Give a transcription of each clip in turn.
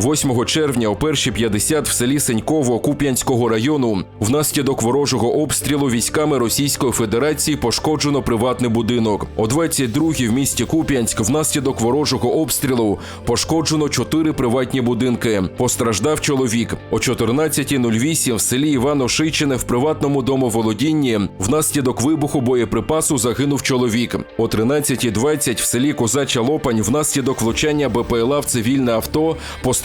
8 червня о 1.50 в селі Сеньково Куп'янського району внаслідок ворожого обстрілу військами Російської Федерації пошкоджено приватний будинок. О 22 в місті Куп'янськ внаслідок ворожого обстрілу пошкоджено чотири приватні будинки. Постраждав чоловік. О 14.08 в селі Івано-Шийчине в приватному домоволодінні внаслідок вибуху боєприпасу загинув чоловік. О 13.20 в селі Козача Лопань внаслідок влучання БПЛА в цивільне авто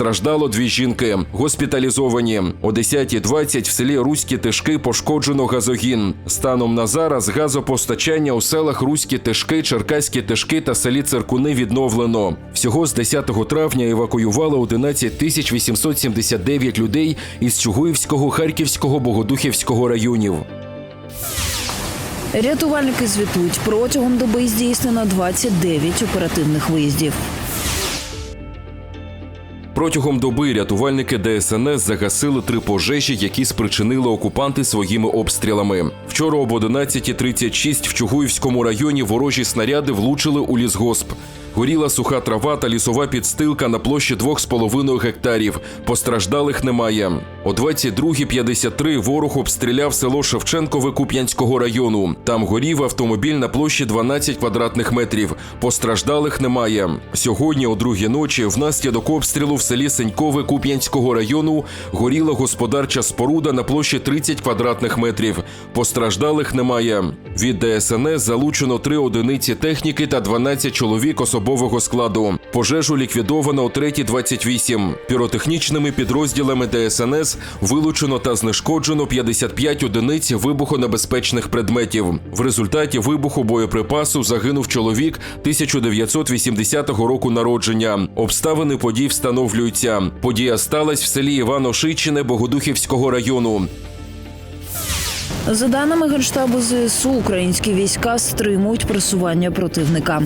постраждало дві жінки. Госпіталізовані. О 10.20 в селі Руські Тишки пошкоджено газогін. Станом на зараз газопостачання у селах Руські Тишки, Черкаські Тишки та селі Циркуни відновлено. Всього з 10 травня евакуювали 11 тисяч 879 людей із Чугуївського, Харківського, Богодухівського районів. Рятувальники звітують протягом доби здійснено 29 оперативних виїздів. Протягом доби рятувальники ДСНС загасили три пожежі, які спричинили окупанти своїми обстрілами. Вчора об 11.36 в Чугуївському районі ворожі снаряди влучили у лісгосп. Горіла суха трава та лісова підстилка на площі 2,5 гектарів. Постраждалих немає. О 22.53 ворог обстріляв село Шевченкове Куп'янського району. Там горів автомобіль на площі 12 квадратних метрів. Постраждалих немає. Сьогодні, о другій ночі, внаслідок обстрілу в селі Сенькове Куп'янського району горіла господарча споруда на площі 30 квадратних метрів. Постраждалих немає. Від ДСНС залучено три одиниці техніки та 12 чоловік особового складу. Пожежу ліквідовано о 3.28. Піротехнічними підрозділами ДСНС вилучено та знешкоджено 55 одиниць вибухонебезпечних предметів. В результаті вибуху боєприпасу загинув чоловік 1980 року народження. Обставини подій встановлюються. Подія сталася в селі Івано-Шийчине Богодухівського району. За даними Генштабу ЗСУ, українські війська стримують просування противника.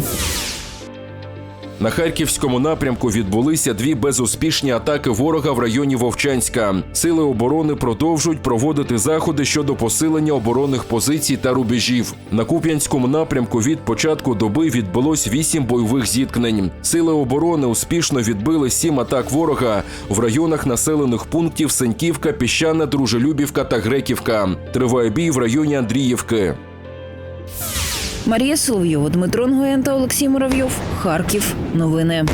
На харківському напрямку відбулися дві безуспішні атаки ворога в районі Вовчанська. Сили оборони продовжують проводити заходи щодо посилення оборонних позицій та рубежів. На Куп'янському напрямку від початку доби відбулось вісім бойових зіткнень. Сили оборони успішно відбили сім атак ворога в районах населених пунктів Сеньківка, Піщана, Дружелюбівка та Греківка. Триває бій в районі Андріївки. Марія Соловйова, Дмитро Нгоєн та Олексій Муравйов. Харків. Новини.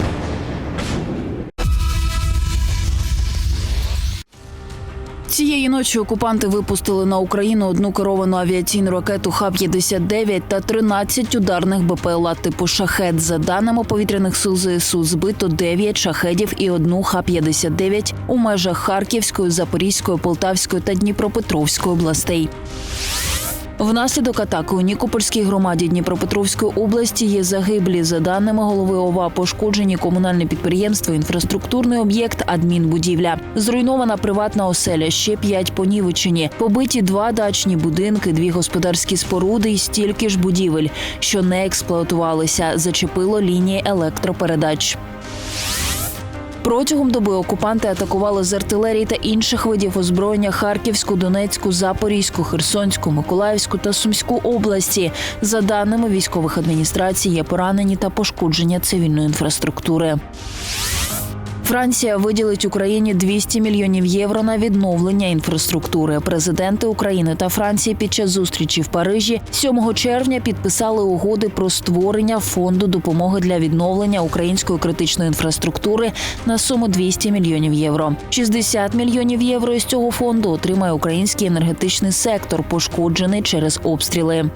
Цієї ночі окупанти випустили на Україну одну керовану авіаційну ракету Х-59 та 13 ударних БПЛА типу «Шахет». За даними повітряних сил ЗСУ, збито 9 шахедів і одну Х-59 у межах Харківської, Запорізької, Полтавської та Дніпропетровської областей. Внаслідок атаки у Нікопольській громаді Дніпропетровської області є загиблі. За даними голови ОВА, пошкоджені комунальне підприємство, інфраструктурний об'єкт, адмінбудівля. Зруйнована приватна оселя, ще п'ять понівечені. Побиті два дачні будинки, дві господарські споруди і стільки ж будівель, що не експлуатувалися. Зачепило лінії електропередач. Протягом доби окупанти атакували з артилерії та інших видів озброєння Харківську, Донецьку, Запорізьку, Херсонську, Миколаївську та Сумську області. За даними військових адміністрацій, є поранені та пошкодження цивільної інфраструктури. Франція виділить Україні 200 мільйонів євро на відновлення інфраструктури. Президенти України та Франції під час зустрічі в Парижі 7 червня підписали угоди про створення фонду допомоги для відновлення української критичної інфраструктури на суму 200 мільйонів євро. 60 мільйонів євро із цього фонду отримає український енергетичний сектор, пошкоджений через обстріли.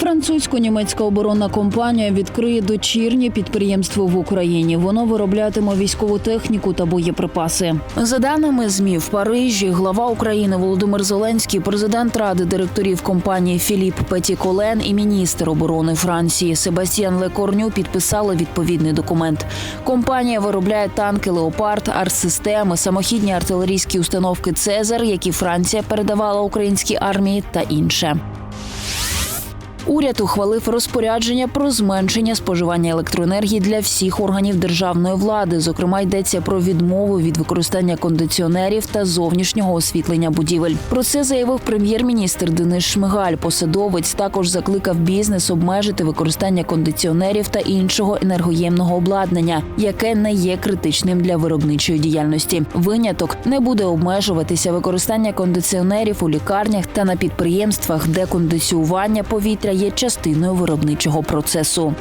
Французько-німецька оборонна компанія відкриє дочірнє підприємство в Україні. Воно вироблятиме військову техніку та боєприпаси. За даними змі в Парижі, глава України Володимир Зеленський, президент ради директорів компанії Філіп Петіколен і міністр оборони Франції Себастьян Лекорню підписали відповідний документ. Компанія виробляє танки Леопард, артсистеми, самохідні артилерійські установки Цезар, які Франція передавала українській армії, та інше. Уряд ухвалив розпорядження про зменшення споживання електроенергії для всіх органів державної влади. Зокрема, йдеться про відмову від використання кондиціонерів та зовнішнього освітлення будівель. Про це заявив прем'єр-міністр Денис Шмигаль. Посадовець також закликав бізнес обмежити використання кондиціонерів та іншого енергоємного обладнання, яке не є критичним для виробничої діяльності. Виняток не буде обмежуватися використання кондиціонерів у лікарнях та на підприємствах, де кондиціювання повітря є частиною виробничого процесу.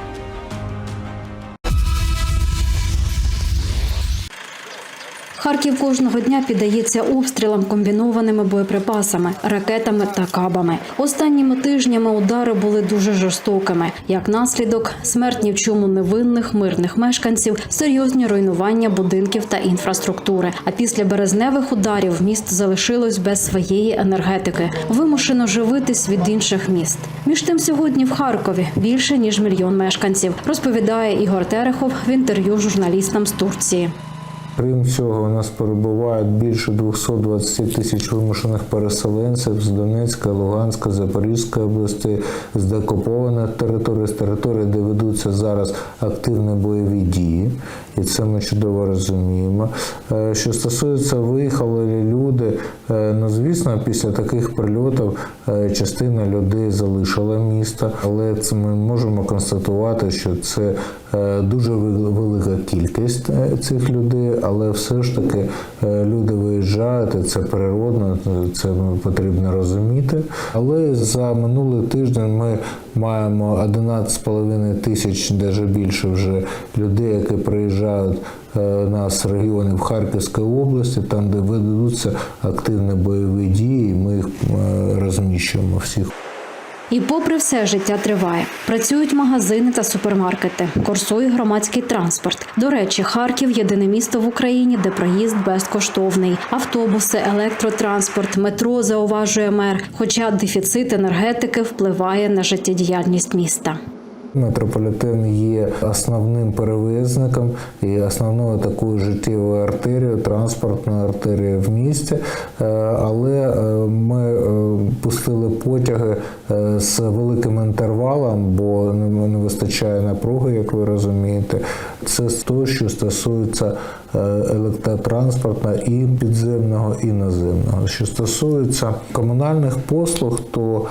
Харків кожного дня піддається обстрілам комбінованими боєприпасами, ракетами та кабами. Останніми тижнями удари були дуже жорстокими. Як наслідок, смерть ні в чому невинних мирних мешканців, серйозні руйнування будинків та інфраструктури. А після березневих ударів місто залишилось без своєї енергетики, вимушено живитись від інших міст. Між тим, сьогодні в Харкові більше ніж мільйон мешканців, розповідає Ігор Терехов в інтерв'ю журналістам з Турції. Крім цього, у нас перебувають більше 220 тисяч вимушених переселенців з Донецька, Луганська, Запорізької області, з декупованих територій, з території, де ведуться зараз активні бойові дії, і це ми чудово розуміємо. Е, Що стосується виїхали люди, ну звісно, після таких прильотів е, частина людей залишила місто, але це ми можемо констатувати, що це е, дуже вел- велика кількість е, цих людей, але все ж таки е, люди виїжджають, це природно, це потрібно розуміти. Але за минулий тиждень ми маємо 11,5 тисяч, навіть більше вже людей, які приїжджають е, нас з регіонів Харківської області, там, де ведуться активні бойові дії, ми їх е, розміщуємо всіх. І попри все життя триває. Працюють магазини та супермаркети, курсує громадський транспорт. До речі, Харків єдине місто в Україні, де проїзд безкоштовний. Автобуси, електротранспорт, метро зауважує мер. Хоча дефіцит енергетики впливає на життєдіяльність міста. Метрополітен є основним перевізником і основною такою життєвою артерією, транспортною артерією в місті. Е, Але е, ми е, пустили потяги з великим інтервалом, бо не вистачає напруги, як ви розумієте. Це то, що стосується електротранспорту і підземного, і наземного. Що стосується комунальних послуг, то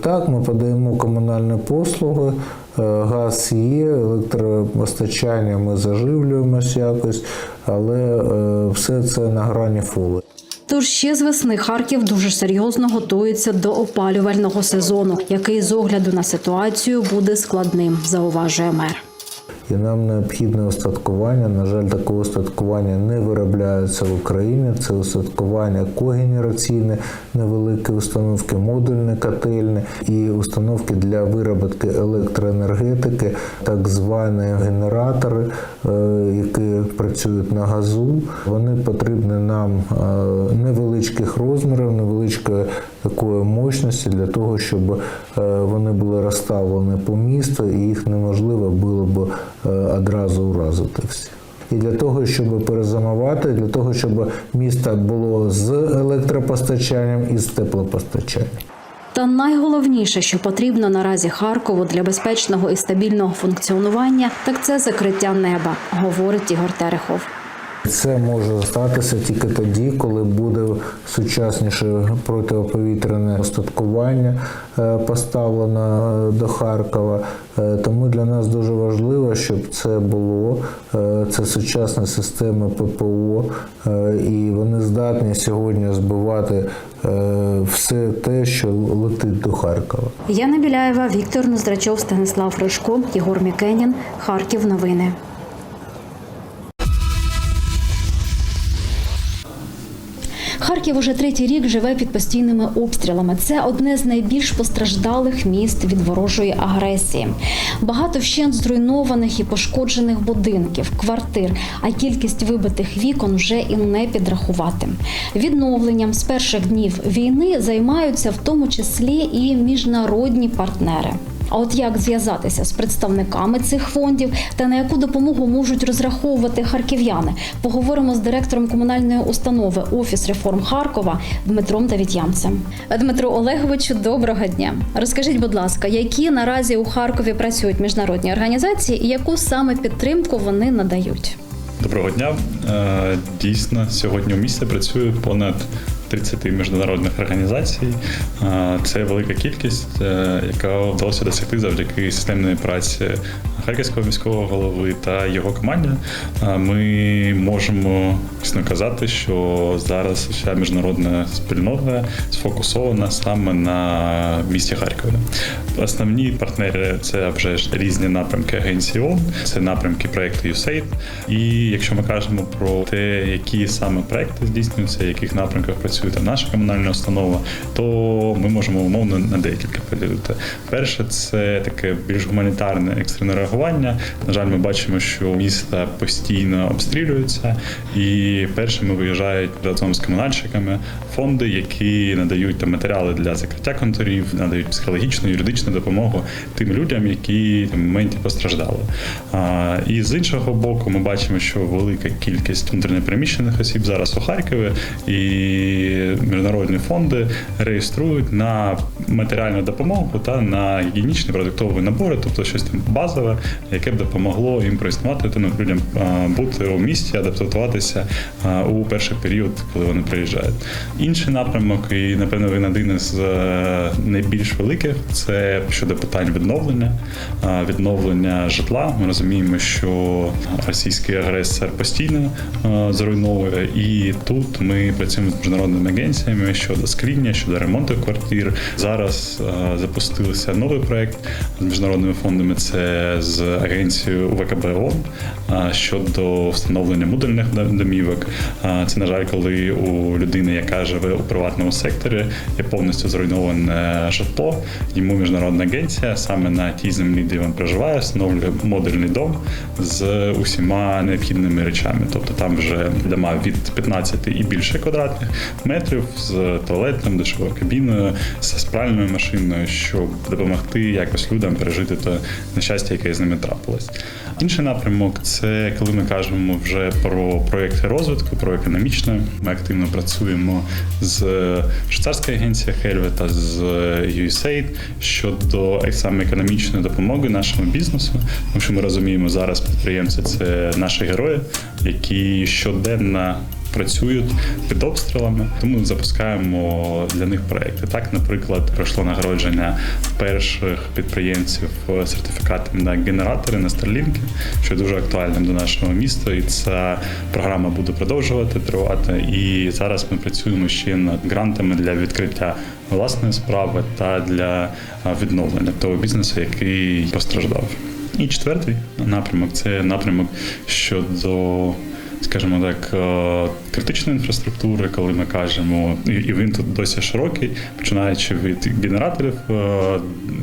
так, ми подаємо комунальні послуги. Е, Газ є, електропостачання ми заживлюємось якось, але е, все це на грані фоли. Тож ще з весни Харків дуже серйозно готується до опалювального сезону, який з огляду на ситуацію буде складним, зауважує мер. І нам необхідне устаткування. На жаль, такого устаткування не виробляється в Україні. Це устаткування когенераційне, невеликі установки, модульні котельні і установки для вироботки електроенергетики, так звані генератори, е, які працюють на газу. Вони потрібні нам е, невеличких розмірів, невеличкої такої мощності для того, щоб е, вони були розставлені по місту і їх неможливо було б е, одразу уразити всі. І для того, щоб перезимувати, для того, щоб місто було з електропостачанням і з теплопостачанням. Та найголовніше, що потрібно наразі Харкову для безпечного і стабільного функціонування, так це закриття неба, говорить Ігор Терехов. Це може статися тільки тоді, коли буде сучасніше протиповітряне устаткування е, поставлено е, до Харкова. Е, Тому для нас дуже важливо, щоб це було. Це сучасні системи ППО, і вони здатні сьогодні збивати все те, що летить до Харкова. Яна Біляєва, Віктор Ноздрачов, Станислав Ришко, Єгор Мікенін, Харків. Новини. Харків уже третій рік живе під постійними обстрілами. Це одне з найбільш постраждалих міст від ворожої агресії. Багато вщент зруйнованих і пошкоджених будинків, квартир, а кількість вибитих вікон вже і не підрахувати. Відновленням з перших днів війни займаються в тому числі і міжнародні партнери. А от як зв'язатися з представниками цих фондів та на яку допомогу можуть розраховувати харків'яни? Поговоримо з директором комунальної установи Офіс реформ Харкова Дмитром Давідянцем. Дмитро Олеговичу, доброго дня. Розкажіть, будь ласка, які наразі у Харкові працюють міжнародні організації і яку саме підтримку вони надають? Доброго дня. Е, Дійсно, сьогодні у місті працює понад 30 міжнародних організацій. Це велика кількість, е, яка вдалося досягти завдяки системної праці харківського міського голови та його команді. Ми можемо казати, що зараз вся міжнародна спільнота сфокусована саме на місті Харкові. Основні партнери це вже різні напрямки агенції ООН, це напрямки проекту USAID. І якщо ми кажемо про те, які саме проекти здійснюються, в яких напрямках працює там наша комунальна установа, то ми можемо умовно на декілька поділити. Перше, це таке більш гуманітарне екстрене. На жаль, ми бачимо, що міста постійно обстрілюються, і першими виїжджають разом з комунальщиками фонди, які надають там матеріали для закриття конторів, надають психологічну, юридичну допомогу тим людям, які в моменті постраждали. А, і з іншого боку, ми бачимо, що велика кількість внутрішньопереміщених осіб зараз у Харкові, і міжнародні фонди реєструють на матеріальну допомогу та на гігієнічні продуктові набори, тобто щось там базове, яке б допомогло їм проіснувати тим людям бути у місті, адаптуватися у перший період, коли вони приїжджають. Інший напрямок, і напевно він один із е, найбільш великих, це щодо питань відновлення, відновлення житла. Ми розуміємо, що російський агресор постійно е, зруйновує, і тут ми працюємо з міжнародними агенціями щодо скріння, щодо ремонту квартир. Зараз е, запустився новий проект з міжнародними фондами. Це з агенцією ВКБ ООН е, щодо встановлення модульних домівок. Це на жаль, коли у людини, яка живе у приватному секторі, є повністю зруйноване житло. Йому міжнародна агенція саме на тій землі, де він проживає, встановлює модульний дом з усіма необхідними речами. Тобто там вже дома від 15 і більше квадратних метрів з туалетом, душовою кабіною, з спальною машиною, щоб допомогти якось людям пережити те нещастя, яке з ними трапилось. Інший напрямок це коли ми кажемо вже про проекти розвитку, про економічне. Ми активно працюємо з швейцарською агенцією Хельве та з USAID щодо саме економічної допомоги нашому бізнесу. Тому що ми розуміємо, зараз підприємці це наші герої, які щоденно працюють під обстрілами, тому запускаємо для них проекти. Так, наприклад, пройшло нагородження перших підприємців сертифікатами на генератори на Старлінки, що дуже актуальним до нашого міста, і ця програма буде продовжувати тривати. І зараз ми працюємо ще над грантами для відкриття власної справи та для відновлення того бізнесу, який постраждав. І четвертий напрямок це напрямок щодо скажімо так, е, критичної інфраструктури, коли ми кажемо, і- він тут досі широкий, починаючи від генераторів е,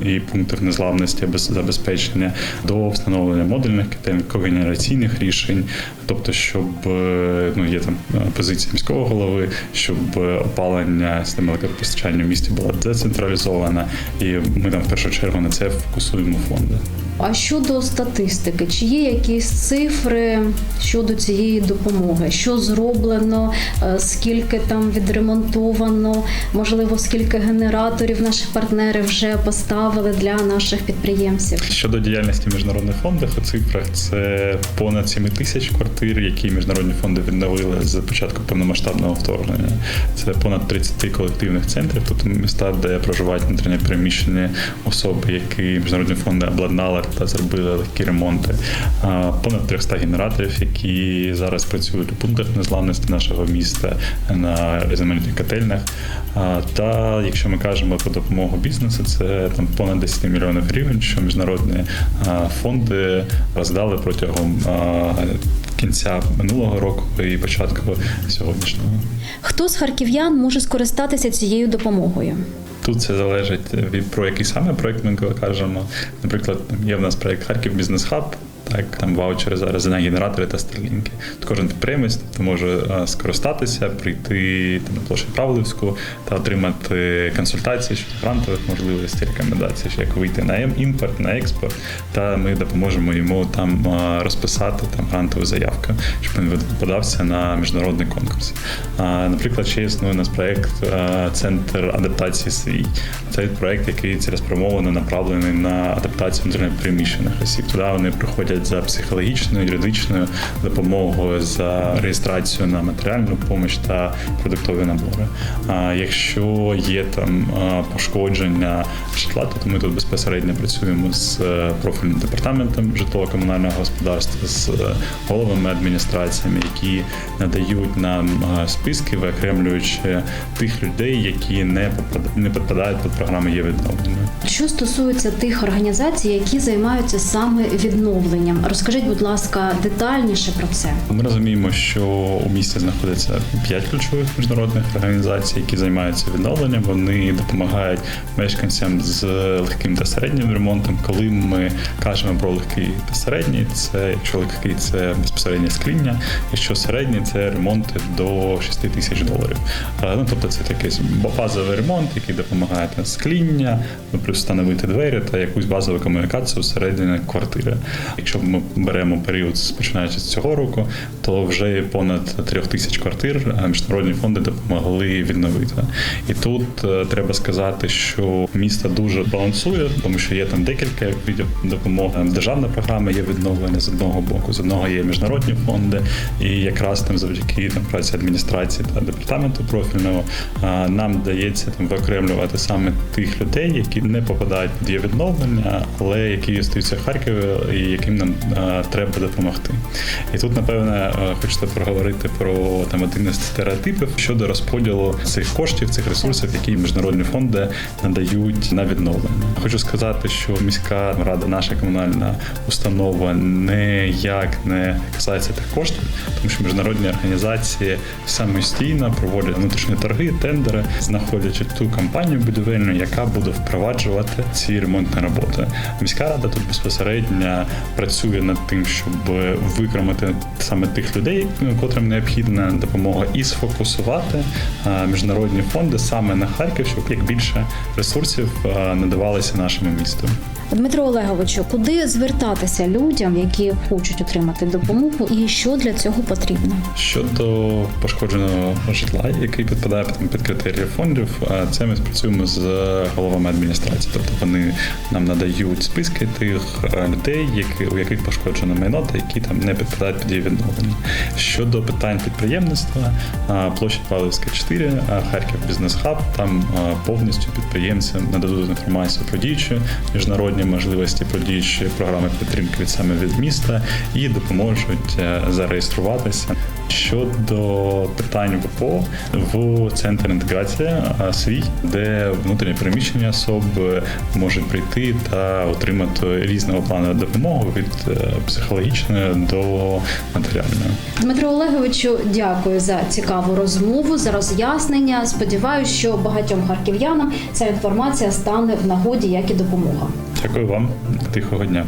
і пунктів незламності без забезпечення до встановлення модульних котелень, когенераційних рішень, тобто, щоб е, ну є там позиція міського голови, щоб опалення системи електропостачання в місті була децентралізована, і ми там в першу чергу на це фокусуємо фонди. А щодо статистики, чи є якісь цифри щодо цієї допомоги? Що зроблено, е, скільки там відремонтовано, можливо, скільки генераторів наші партнери вже поставили для наших підприємців? Щодо діяльності міжнародних фондів у цифрах це понад 7 тисяч квартир, які міжнародні фонди відновили з початку повномасштабного вторгнення. Це понад 30 колективних центрів, тобто міста, де проживають внутрішньо переміщені особи, які міжнародні фонди обладнали та зробили легкі ремонти. Понад 300 генераторів, які зараз працюють у пунктах незламності нашого міста на земельних котельнях. Та якщо ми кажемо про допомогу бізнесу, це там понад 10 мільйонів гривень, що міжнародні фонди роздали протягом кінця минулого року і початку сьогоднішнього. Хто з харків'ян може скористатися цією допомогою? Тут це залежить від про який саме проект ми кажемо. Наприклад, є в нас проект Харків Бізнес Хаб. Так там ваучери зараз на генератори та старлінки. От Кожен підприємець тобто, може е, скористатися, прийти там, на площу Правливську та отримати консультації щодо грантових можливостей, рекомендацій, як вийти на імпорт, на експорт. Та ми допоможемо йому там е, розписати там грантову заявку, щоб він подався на міжнародний конкурс. Наприклад, ще існує у нас проект е, Центр адаптації свій. Це проект, який цілеспрямовано направлений на адаптацію внутрішньопереміщених осіб. Туди вони приходять за психологічною, юридичною допомогою, за реєстрацію на матеріальну допомогу та продуктові набори. А якщо є там пошкодження житла, то ми тут безпосередньо працюємо з е, профільним департаментом житлово-комунального господарства, з е, головами адміністраціями, які надають нам е, списки, виокремлюючи тих людей, які не підпадають під програми є відновлення. Що стосується тих організацій, які займаються саме відновленням, розкажіть, будь ласка, детальніше про це. Ми розуміємо, що у місті знаходиться п'ять ключових міжнародних організацій, які займаються відновленням. Вони допомагають мешканцям з легким та середнім ремонтом. Коли ми кажемо про легкий та середній, це якщо легкий це безпосереднє скління, якщо середній це ремонти до 6 тисяч доларів. Ну тобто це такий базовий ремонт, який допомагає на скління, ну, плюс встановити двері та якусь базову комунікацію всередині квартири. Якщо ми беремо період починаючи з цього року, то вже понад трьох тисяч квартир міжнародні фонди допомогли відновити. І тут е, треба сказати, що місто дуже балансує, тому що є там декілька видів допомоги. Державна програма є відновлення з одного боку, з одного є міжнародні фонди, і якраз там завдяки там праці адміністрації та департаменту профільного нам вдається там виокремлювати саме тих людей, які не попадають під є відновлення, але які остаються в Харкові і яким нам е, треба допомогти. І тут, напевне, е, хочеться проговорити про там один із стереотипів щодо розподілу цих коштів, цих ресурсів, які міжнародні фонди надають на відновлення. Хочу сказати, що міська рада, наша комунальна установа ніяк не касається тих коштів, тому що міжнародні організації самостійно проводять внутрішні торги, тендери, знаходячи ту компанію будівельну, яка буде впроваджувати ці ремонтні роботи. Міська рада тут безпосередньо працює над тим, щоб викремити саме тих людей, котрим необхідна допомога, і сфокусувати міжнародні фонди саме на Харків, щоб як більше ресурсів надавалися нашому місту. Дмитро Олеговичу, куди звертатися людям, які хочуть отримати допомогу, і що для цього потрібно? Щодо пошкодженого житла, який підпадає під, критерії фондів, це ми спрацюємо з головами адміністрації. Тобто вони нам надають списки тих е, людей, які, у яких пошкоджено майно, та які там не підпадають під її відновлення. Щодо питань підприємництва, а, площадь Павлівська 4, Харків Бізнес Хаб, там повністю підприємцям нададуть інформацію про діючі міжнародні можливості, про програми підтримки від саме від міста і допоможуть е, зареєструватися. Щодо питань ВПО в центр інтеграції свій, де внутрішнє переміщення особи можуть прийти та отримати різного плану допомогу від е, психологічної до матеріальної. Дмитро Олеговичу, дякую за цікаву розмову, за роз'яснення. Сподіваюся, що багатьом харків'янам ця інформація стане в нагоді, як і допомога. Дякую вам, тихого дня.